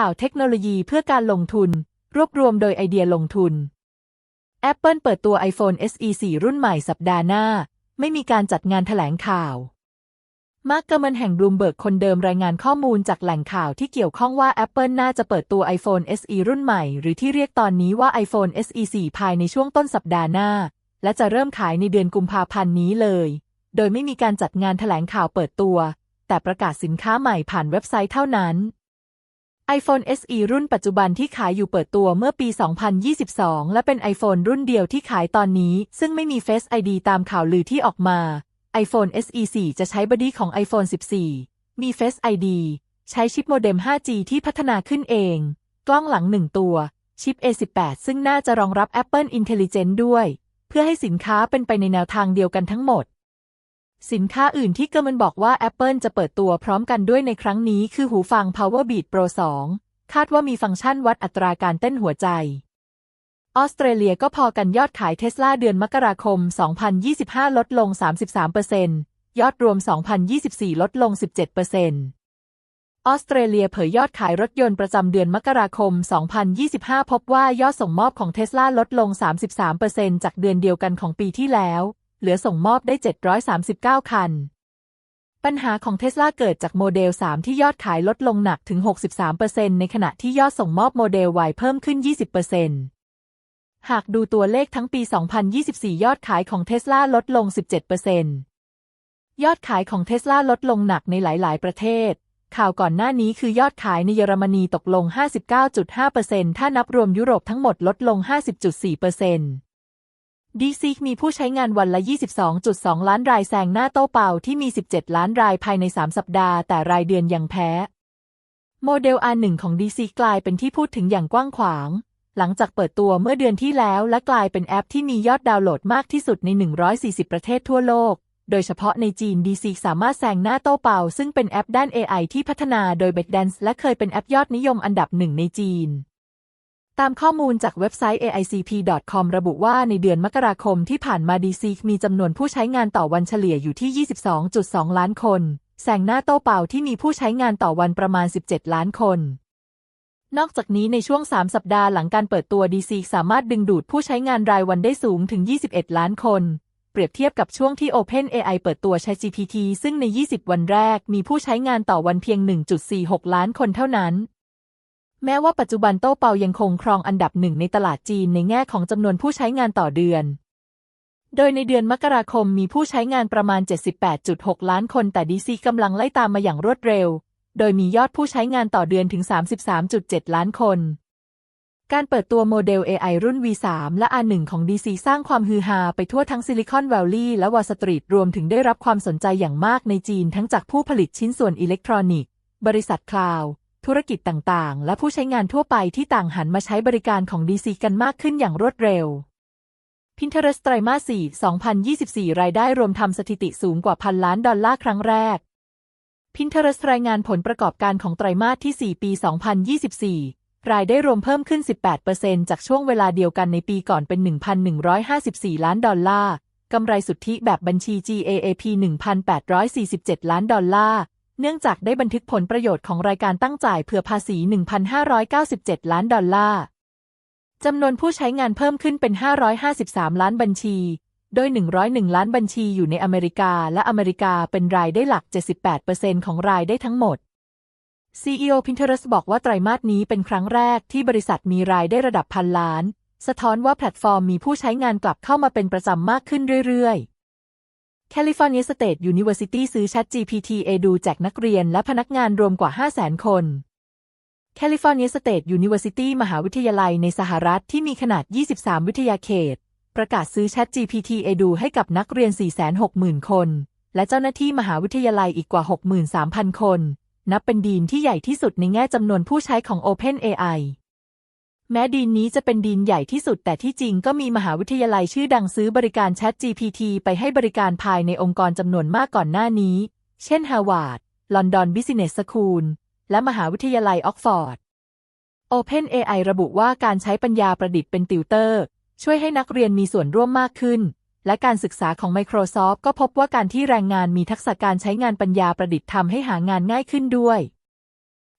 ข่าวเทคโนโลยีเพื่อการลงทุน รวบรวมโดยไอเดียลงทุน Apple เปิดตัว iPhone SE 4 รุ่นใหม่สัปดาห์หน้า ไม่มีการจัดงานแถลงข่าว มาร์กเกอร์มันแห่งบลูมเบิร์กคนเดิมรายงานข้อมูลจากแหล่งข่าวที่เกี่ยวข้องว่า Apple น่าจะเปิดตัว iPhone SE รุ่นใหม่ หรือที่เรียกตอนนี้ว่า iPhone SE 4 ภายในช่วงต้นสัปดาห์หน้า และจะเริ่มขายในเดือนกุมภาพันธ์นี้เลย โดยไม่มีการจัดงานแถลงข่าวเปิดตัว แต่ประกาศสินค้าใหม่ผ่านเว็บไซต์เท่านั้น iPhone SE รุ่นปัจจุบันที่ขายอยู่เปิดตัวเมื่อปี 2022 และเป็น iPhone รุ่นเดียวที่ขายตอนนี้ ซึ่งไม่มี Face ID ตามข่าวลือที่ออกมา iPhone SE 4 จะใช้บอดี้ของ iPhone 14 มี Face ID ใช้ชิปโมเด็ม 5G ที่พัฒนาขึ้นเอง กล้องหลัง1ตัว ชิป A18 ซึ่งน่าจะรองรับ Apple Intelligence ด้วย เพื่อให้สินค้าเป็นไปในแนวทางเดียวกันทั้งหมด สินค้าอื่นที่เกอร์มันบอกว่า Apple จะเปิดตัวพร้อมกันด้วยในครั้งนี้คือหูฟัง Powerbeat Pro 2 คาดว่ามีฟังก์ชันวัดอัตราการเต้นหัวใจ ออสเตรเลียก็พอกันยอดขายเทสลาเดือนมกราคม 2025 ลดลง 33%ยอดรวม 2024 ลดลง 17%ออสเตรเลียเผยยอดขายรถยนต์ประจำเดือนมกราคม 2025 พบว่ายอดส่งมอบของเทสลาลดลง 33%จากเดือนเดียวกันของปีที่แล้ว เหลือส่งมอบได้ 739 คัน ปัญหาของเทสลาเกิดจากโมเดล 3 ที่ยอดขายลดลงหนักถึง 63%ในขณะที่ยอดส่งมอบโมเดล Y เพิ่มขึ้น 20%หากดูตัวเลขทั้งปี 2024 ยอดขายของเทสลาลดลง 17%ยอดขายของเทสลาลดลงหนักในหลาย ๆ ประเทศข่าวก่อนหน้านี้คือยอดขายในเยอรมนีตกลง 59.5%ถ้านับรวมยุโรปทั้งหมดลดลง 50.4% ดีซีมีผู้ใช้งานวันละ 22.2 ล้านรายแซงหน้าโต้เป่าที่มี 17 ล้านรายภายใน 3 สัปดาห์ แต่รายเดือนยังแพ้ โมเดล R1 ของ DC กลายเป็นที่พูดถึงอย่างกว้างขวาง หลังจากเปิดตัวเมื่อเดือนที่แล้ว และกลายเป็นแอปที่มียอดดาวน์โหลดมากที่สุดใน 140 ประเทศทั่วโลก โดยเฉพาะในจีน DC สามารถแซงหน้าโต้เป่าซึ่งเป็นแอปด้าน AI ที่พัฒนาโดย ByteDance และเคยเป็นแอปยอดนิยมอันดับหนึ่งในจีน ตามข้อมูลจากเว็บไซต์ aicp.com ระบุว่าในเดือนมกราคมที่ผ่านมา DC มีจำนวนผู้ใช้งานต่อวันเฉลี่ยอยู่ที่ 22.2 ล้านคน แซงหน้าโต้เป่าที่มีผู้ใช้งานต่อวันประมาณ 17 ล้านคน นอกจากนี้ในช่วง 3 สัปดาห์หลังการเปิดตัว DC สามารถดึงดูดผู้ใช้งานรายวันได้สูงถึง 21 ล้านคน เปรียบเทียบกับช่วงที่ OpenAI เปิดตัว ChatGPT ซึ่งใน 20 วันแรกมีผู้ใช้งานต่อวันเพียง 1.46 ล้านคนเท่านั้น แม้ว่าปัจจุบันโต้เปายังคงครองอันดับหนึ่งในตลาดจีนในแง่ของจำนวนผู้ใช้งานต่อเดือน โดยในเดือนมกราคมมีผู้ใช้งานประมาณ 78.6 ล้านคน แต่ DC กำลังไล่ตามมาอย่างรวดเร็ว โดยมียอดผู้ใช้งานต่อเดือนถึง 33.7 ล้านคน การเปิดตัวโมเดล AI รุ่น V3 และ R1 ของ DC สร้างความฮือฮาไปทั่วทั้งซิลิคอนแวลลีย์และวอลสตรีทรวมถึงได้รับความสนใจอย่างมากในจีนทั้งจากผู้ผลิตชิ้นส่วนอิเล็กทรอนิกส์ บริษัทคลาวด์ ธุรกิจต่างๆ และผู้ใช้งานทั่วไปที่ต่างหันมาใช้บริการของ DC กันมากขึ้นอย่างรวดเร็ว Pinterest ไตรมาส 4 2024 รายได้รวมทำสถิติสูงกว่าพันล้านดอลลาร์ครั้งแรก Pinterest รายงานผลประกอบการของไตรมาสที่ 4 ปี 2024 รายได้รวมเพิ่มขึ้น 18%จากช่วงเวลาเดียวกันในปีก่อนเป็น 1,154 ล้านดอลลาร์ กำไรสุทธิแบบบัญชี GAAP 1,847 ล้านดอลลาร์ เนื่องจากได้บันทึกผลประโยชน์ของรายการตั้งจ่ายเผื่อภาษี 1,597 ล้านดอลลาร์จำนวนผู้ใช้งานเพิ่มขึ้นเป็น 553 ล้านบัญชี โดย 101 ล้านบัญชีอยู่ในอเมริกา และอเมริกาเป็นรายได้หลัก 78%ของรายได้ทั้งหมด CEO Pinterest บอกว่าไตรมาสนี้เป็นครั้งแรกที่บริษัทมีรายได้ระดับพันล้าน สะท้อนว่าแพลตฟอร์มมีผู้ใช้งานกลับเข้ามาเป็นประจำมากขึ้นเรื่อยๆ California State University ซื้อ ChatGPT Edu แจกนักเรียนและพนักงานรวมกว่า 500,000 คน California State University มหาวิทยาลัยในสหรัฐที่มีขนาด 23 วิทยาเขต ประกาศซื้อ ChatGPT Edu ให้กับนักเรียน 460,000 คน และเจ้าหน้าที่มหาวิทยาลัยอีกกว่า 63,000 คน นับเป็นดีนที่ใหญ่ที่สุดในแง่จำนวนผู้ใช้ของ OpenAI แม้ดีนนี้จะเป็นดีนใหญ่ที่สุดแต่ที่จริงก็มีมหาวิทยาลัยชื่อดังซื้อบริการ ChatGPT ไปให้บริการภายในองค์กรจำนวนมากก่อนหน้านี้ เช่น Harvard London Business School และมหาวิทยาลัยออกฟอร์ด OpenAI ระบุว่าการใช้ปัญญาประดิษฐ์เป็นติวเตอร์ ช่วยให้นักเรียนมีส่วนร่วมมากขึ้น และการศึกษาของ Microsoft ก็พบว่าการที่แรงงานมีทักษะการใช้งานปัญญาประดิษฐ์ทำให้หางานง่ายขึ้นด้วย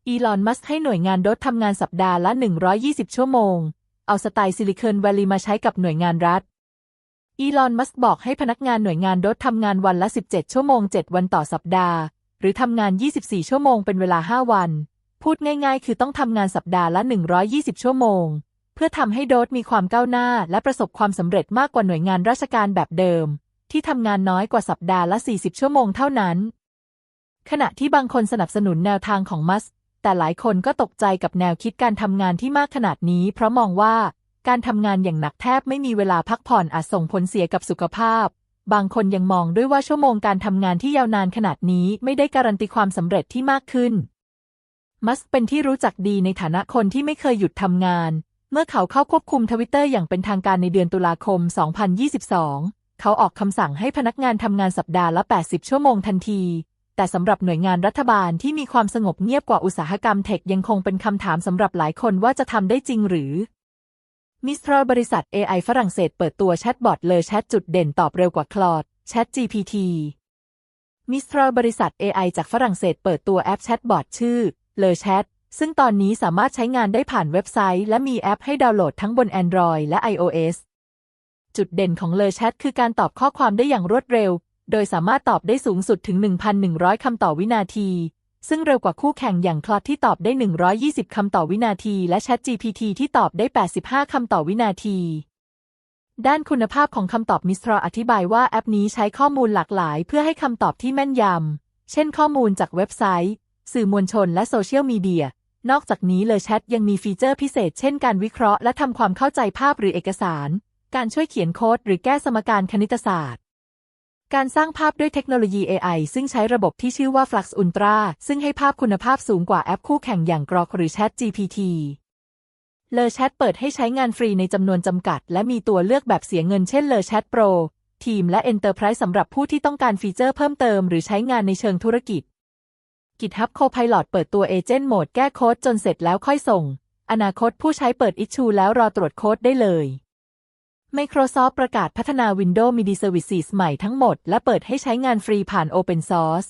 อีลอน มัสให้หน่วยงานรถทำงานสัปดาห์ละ 120 ชั่วโมง เอาสไตล์ซิลิคอนแวลลีมาใช้กับหน่วยงานรัฐ อีลอน มัสบอกให้พนักงานหน่วยงานรถทำงานวันละ 17 ชั่วโมง 7 วันต่อสัปดาห์ หรือทำงาน 24 ชั่วโมงเป็นเวลา 5 วัน พูดง่ายๆ คือต้องทำงานสัปดาห์ละ 120 ชั่วโมง เพื่อทำให้โดสมีความก้าวหน้าและประสบความสำเร็จมากกว่าหน่วยงานราชการแบบเดิม ที่ทำงานน้อยกว่าสัปดาห์ละ 40 ชั่วโมงเท่านั้น ขณะที่บางคนสนับสนุนแนวทางของมัส แต่หลายคนก็ตกใจกับแนวคิดการทำงานที่มากขนาดนี้ เพราะมองว่าการทำงานอย่างหนักแทบไม่มีเวลาพักผ่อนอาจส่งผลเสียกับสุขภาพ บางคนยังมองด้วยว่าชั่วโมงการทำงานที่ยาวนานขนาดนี้ไม่ได้การันตีความสำเร็จที่มากขึ้น มัสเป็นที่รู้จักดีในฐานะคนที่ไม่เคยหยุดทำงาน เมื่อเขาเข้าควบคุมทวิตเตอร์อย่างเป็นทางการในเดือนตุลาคม 2022 เขาออกคำสั่งให้พนักงานทำงานสัปดาห์ละ 80 ชั่วโมงทันที แต่สำหรับหน่วยงานรัฐบาลที่มีความสงบเงียบกว่าอุตสาหกรรมเทคยังคงเป็นคำถามสำหรับหลายคนว่าจะทำได้จริงหรือมิสทรบริษัท AI ฝรั่งเศสเปิดตัวแชทบอทเลยแชทจุดเด่นตอบเร็วกว่าคลอด Chat GPT มิสทรบริษัท AI จากฝรั่งเศสเปิดตัวแอปแชทบอทชื่อเลอแชทซึ่งตอนนี้สามารถใช้งานได้ผ่านเว็บไซต์ และมีแอปให้ดาวน์โหลดทั้งบน Android และ iOS จุดเด่นของเลอแชทคือการตอบข้อความได้อย่างรวดเร็ว โดยสามารถตอบได้สูงสุดถึง 1,100 คำต่อวินาที ซึ่งเร็วกว่าคู่แข่งอย่างคลอดที่ตอบได้ 120 คำต่อวินาที และ Chat GPT ที่ตอบได้ 85 คำต่อวินาที ด้านคุณภาพของคำตอบมิสทรอธิบายว่าแอปนี้ใช้ข้อมูลหลากหลาย เพื่อให้คำตอบที่แม่นยำ เช่นข้อมูลจากเว็บไซต์ สื่อมวลชนและโซเชียลมีเดีย นอกจากนี้เลยแชทยังมีฟีเจอร์พิเศษ เช่นการวิเคราะห์และทำความเข้าใจภาพหรือเอกสาร การช่วยเขียนโค้ดหรือแก้สมการคณิตศาสตร์ การสร้างภาพด้วยเทคโนโลยี AI ซึ่งใช้ระบบที่ชื่อว่า Flux Ultra ซึ่งให้ภาพคุณภาพสูงกว่าแอปคู่แข่งอย่าง Grok หรือ Chat GPT เลอแชทเปิดให้ใช้งานฟรีในจำนวนจำกัด และมีตัวเลือกแบบเสียเงินเช่นเลอแชทโปรทีมและ Enterprise สำหรับผู้ที่ต้องการฟีเจอร์เพิ่มเติมหรือใช้งานในเชิงธุรกิจ GitHub Copilot เปิดตัวเอเจนต์โหมดแก้โค้ดจนเสร็จแล้วค่อยส่ง อนาคตผู้ใช้เปิด Issue แล้วรอตรวจโค้ดได้เลย Microsoft ประกาศพัฒนา Windows MIDI Services ใหม่ทั้งหมด และเปิดให้ใช้งานฟรีผ่าน Open Source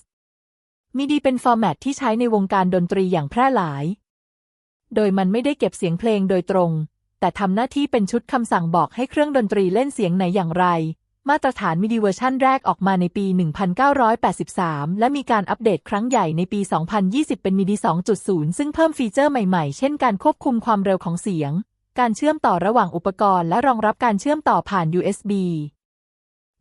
MIDI เป็นฟอร์แมตที่ใช้ในวงการดนตรีอย่างแพร่หลาย โดยมันไม่ได้เก็บเสียงเพลงโดยตรง แต่ทำหน้าที่เป็นชุดคำสั่งบอกให้เครื่องดนตรีเล่นเสียงไหนอย่างไร มาตรฐาน MIDI เวอร์ชันแรกออกมาในปี 1983 และมีการอัปเดตครั้งใหญ่ในปี 2020 เป็น MIDI 2.0 ซึ่งเพิ่มฟีเจอร์ใหม่ๆ เช่นการควบคุมความเร็วของเสียง การเชื่อมต่อระหว่างอุปกรณ์และรองรับการเชื่อมต่อผ่าน USB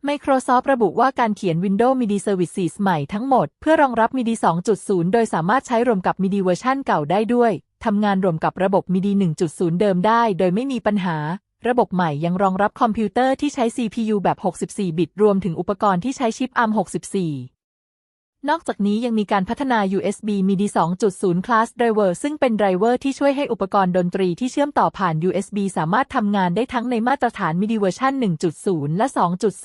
Microsoft ระบุว่าการเขียน Windows MIDI Services ใหม่ทั้งหมด เพื่อรองรับ MIDI 2.0 โดยสามารถใช้รวมกับ MIDI เวอร์ชันเก่าได้ด้วย ทำงานรวมกับระบบ MIDI 1.0 เดิมได้ โดยไม่มีปัญหา ระบบใหม่ยังรองรับคอมพิวเตอร์ที่ใช้ CPU แบบ 64 บิต รวมถึงอุปกรณ์ที่ใช้ชิป ARM 64 นอกจากนี้ยังมีการพัฒนา USB MIDI 2.0 Class Driver ซึ่งเป็นไดรเวอร์ที่ช่วยให้อุปกรณ์ดนตรีที่เชื่อมต่อผ่าน USB สามารถทำงานได้ทั้งในมาตรฐาน MIDI เวอร์ชัน1.0 และ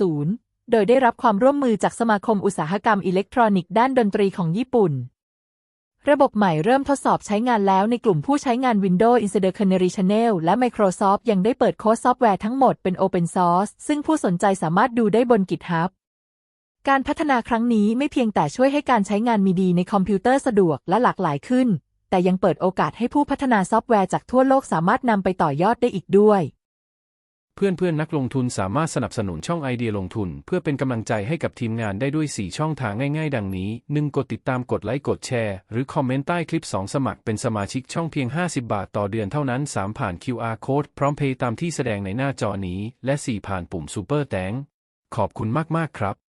2.0 โดยได้รับความร่วมมือจากสมาคมอุตสาหกรรมอิเล็กทรอนิกส์ด้านดนตรีของญี่ปุ่น ระบบใหม่เริ่มทดสอบใช้งานแล้วในกลุ่มผู้ใช้งาน Windows Insider Canary Channel และ Microsoft ยังได้เปิดโค้ดซอฟต์แวร์ทั้งหมดเป็น Open Source ซึ่งผู้สนใจสามารถดูได้บน GitHub การพัฒนาครั้งนี้ไม่เพียงแต่ช่วยให้การใช้งานมีดีในคอมพิวเตอร์สะดวกและหลากหลายขึ้น แต่ยังเปิดโอกาสให้ผู้พัฒนาซอฟต์แวร์จากทั่วโลกสามารถนำไปต่อยอดได้อีกด้วย เพื่อนเพื่อนนักลงทุนสามารถสนับสนุนช่องไอเดียลงทุน เพื่อเป็นกำลังใจให้กับทีมงานได้ด้วย 4 ช่องทางง่ายๆ ดังนี้ 1. กดติดตามกดไลค์กดแชร์ หรือคอมเมนต์ใต้คลิป 2 สมัครเป็นสมาชิกช่องเพียง 50 บาทต่อเดือนเท่านั้น 3. ผ่าน QR Code พร้อมเพย์ตามที่แสดงในหน้าจอนี้ และ 4. ผ่านปุ่ม Super แตงขอบคุณมากๆครับ